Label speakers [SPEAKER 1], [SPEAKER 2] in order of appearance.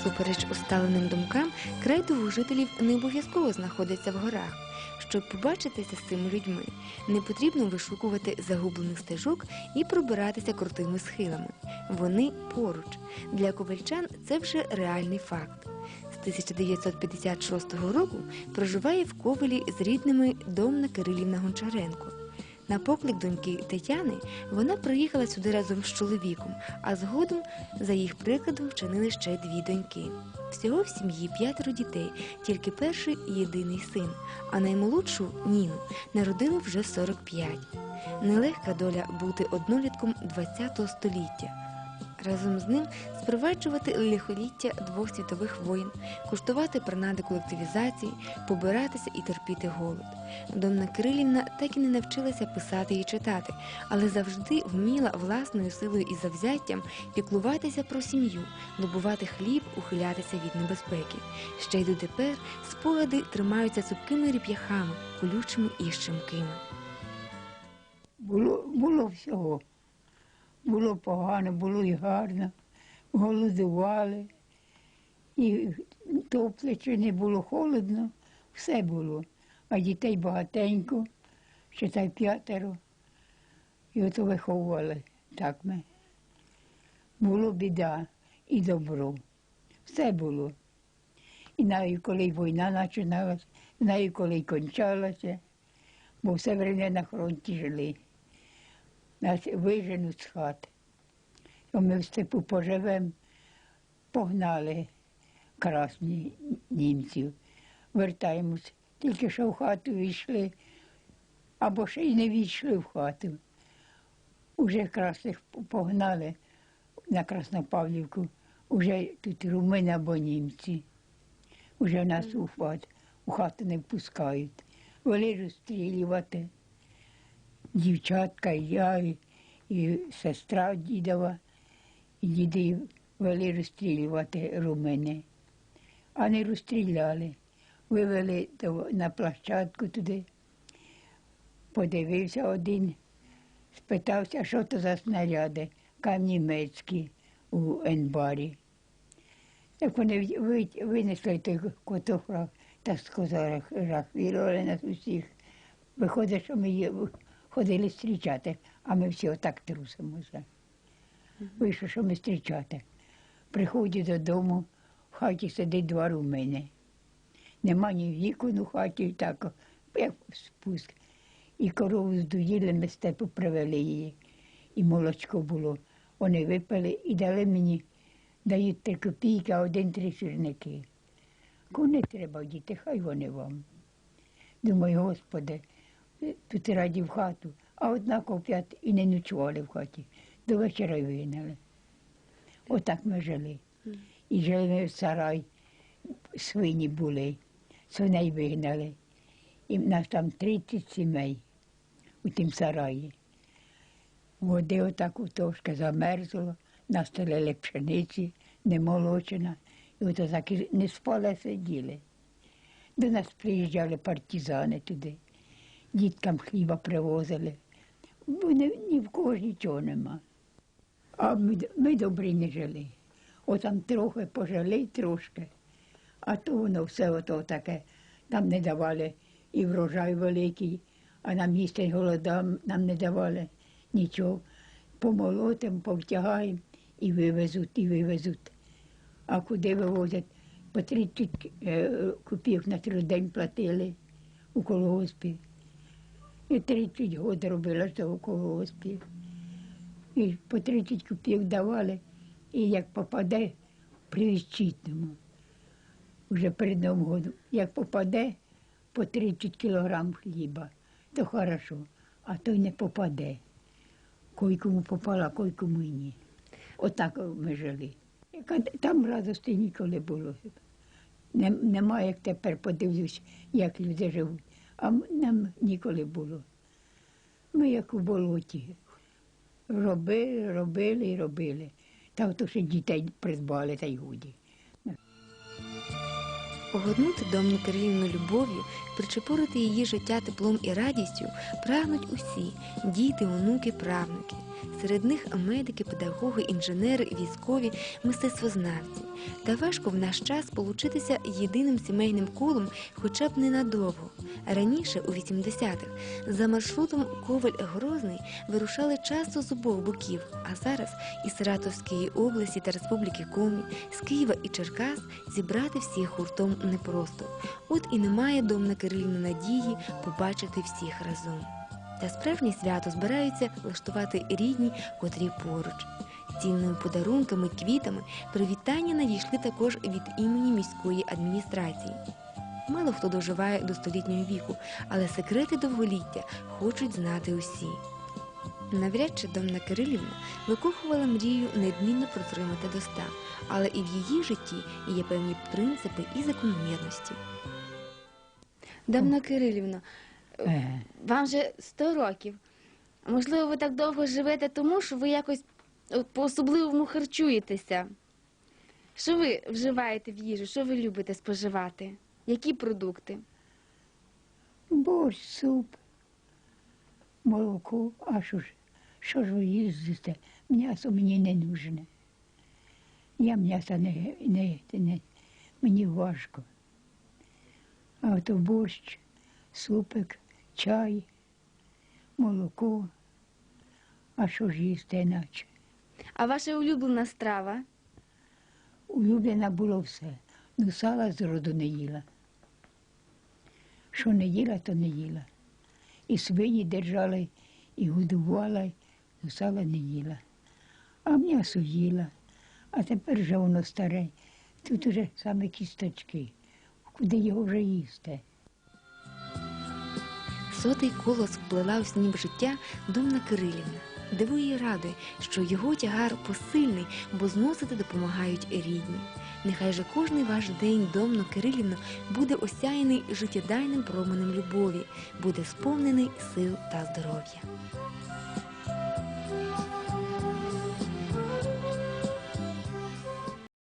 [SPEAKER 1] Всупереч усталеним думкам, край довгожителів не обов'язково знаходиться в горах. Щоб побачитися з цими людьми, не потрібно вишукувати загублених стежок і пробиратися крутими схилами. Вони поруч. Для ковальчан це вже реальний факт. З 1956 року проживає в Ковелі з рідними Домна Кирилівна Гончаренко. На поклик доньки Тетяни вона приїхала сюди разом з чоловіком, а згодом, за їх прикладом, вчинили ще дві доньки. Всього в сім'ї п'ятеро дітей, тільки перший і єдиний син, а наймолодшу Ніну народили вже 45. Нелегка доля бути однолітком ХХ століття. Разом з ним спроваджувати лихоліття двох світових воєн, куштувати принади колективізації, побиратися і терпіти голод. Домна Кирилівна так і не навчилася писати і читати, але завжди вміла власною силою і завзяттям піклуватися про сім'ю, добувати хліб, ухилятися від небезпеки. Ще й дотепер спогади тримаються цупкими ріп'яхами, колючими і щемкими.
[SPEAKER 2] Було, було всього. Було погано, було і гарно. Голодували. І топле чи не було холодно, все було. А дітей багатенько, ще та й п'ятеро. І ото виховували так ми. Було біда і добро. Все було. І навіть коли війна починалася, навіть коли кончалася, бо все время на фронті жили. Нас виженуть з хати. То ми в степу поживемо, погнали красні німців. Вертаємось. Тільки що в хату війшли, або ще й не війшли в хату. Уже красних погнали на Краснопавлівку, уже тут румини або німці. Уже нас у хату, у хату не впускають. Вели розстрілювати дівчатка, і я, і, і сестра дідова, і діди вели розстрілювати румини. А не розстріляли. Вивели на площадку туди. Подивився один, спитався, що то за снаряди, кам німецькі у Енбарі. Так вони винесли той котофраг та схозарахвірували нас усіх. Виходить, що ми ходили зустрічати, а ми всі отак трусимося. Вийшло, що ми зустрічати. Приходять додому, в хаті сидить два румини. Нема ні вікон у хаті, так, як спуск. І корову здоїли, ми степу привели її. І молочко було. Вони випили і дали мені, дають три копійки, а один три сірники. Не треба діти, хай вони вам. Думаю, Господи, тут раді в хату, а однаково п'ять і не ночували в хаті. До вечора й вигнали. Отак ми жили. І жили ми в сарай, свині були, свиней вигнали. І в нас там 30 сімей у тім сараї. Води отак у тошки замерзло, настелили пшениці, не молочена. І ото так не спали, сиділи. До нас приїжджали партизани туди, діткам хліба привозили. Бо ні, ні в кого нічого нема. А ми, ми добрі не жили. Отам трохи пожили, трошки. А то воно все ото таке. Нам не давали і врожай великий, а нам їсти голода нам не давали нічого. Помолотим, повтягаємо і вивезуть, і вивезуть. А куди вивозять? По 30 е, копійок на трудень платили у колгоспі. І 30 років робила в цього колгоспі. І по 30 копійок давали, і як попаде при відчітному, вже перед Новим годом, як попаде по 30 кілограм хліба, то хорошо, а то й не попаде. Кой кому попала, кой кому й ні. Отак ми жили. Там радості ніколи було. Нем- Немає, як тепер подивлюсь, як люди живуть. А нам ніколи було. Ми як у болоті. Робили, робили і робили. Та ото ще дітей придбали, та й годі.
[SPEAKER 1] Погоднути домну Кирилівну любов'ю, причепурити її життя теплом і радістю прагнуть усі діти, онуки, правнуки. Серед них медики, педагоги, інженери, військові, мистецтвознавці. Та важко в наш час получитися єдиним сімейним колом хоча б ненадовго. Раніше, у 80-х, за маршрутом Коваль-Грозний вирушали часто з обох боків, а зараз із Саратовської області та Республіки Комі, з Києва і Черкас зібрати всіх гуртом непросто. От і немає домна Кирилівна надії побачити всіх разом. Та справжнє свято збираються влаштувати рідні, котрі поруч. Цінними подарунками, квітами привітання надійшли також від імені міської адміністрації. Мало хто доживає до столітнього віку, але секрети довголіття хочуть знати усі. Навряд чи Домна Кирилівна викохувала мрію недмінно протримати до ста, але і в її житті є певні принципи і закономірності.
[SPEAKER 3] Дамна Кирилівна,
[SPEAKER 2] Е,
[SPEAKER 3] вам вже 100 років. Можливо, ви так довго живете тому, що ви якось по-особливому харчуєтеся. Що ви вживаєте в їжу? Що ви любите споживати? Які продукти?
[SPEAKER 2] борщ, суп, молоко. А що ж, що ж ви їздите? М'ясо мені не нужне. Я м'яса не, не, не, мені важко. А ото борщ, супик, чай, молоко. А що ж їсти іначе?
[SPEAKER 3] А ваша улюблена страва?
[SPEAKER 2] Улюблена було все. Ну, сала з роду не їла. Що не їла, то не їла. І свині держали, і годувала, ну, сала не їла. А м'ясо їла. А тепер вже воно старе. Тут уже саме кісточки. Куди його вже їсти?
[SPEAKER 1] Сотий колос вплила у сніп життя Домна Кирилівна. Дивує і радує, що його тягар посильний, бо зносити допомагають рідні. Нехай же кожний ваш день Домно Кирилівна буде осяяний життєдайним променем любові, буде сповнений сил та здоров'я.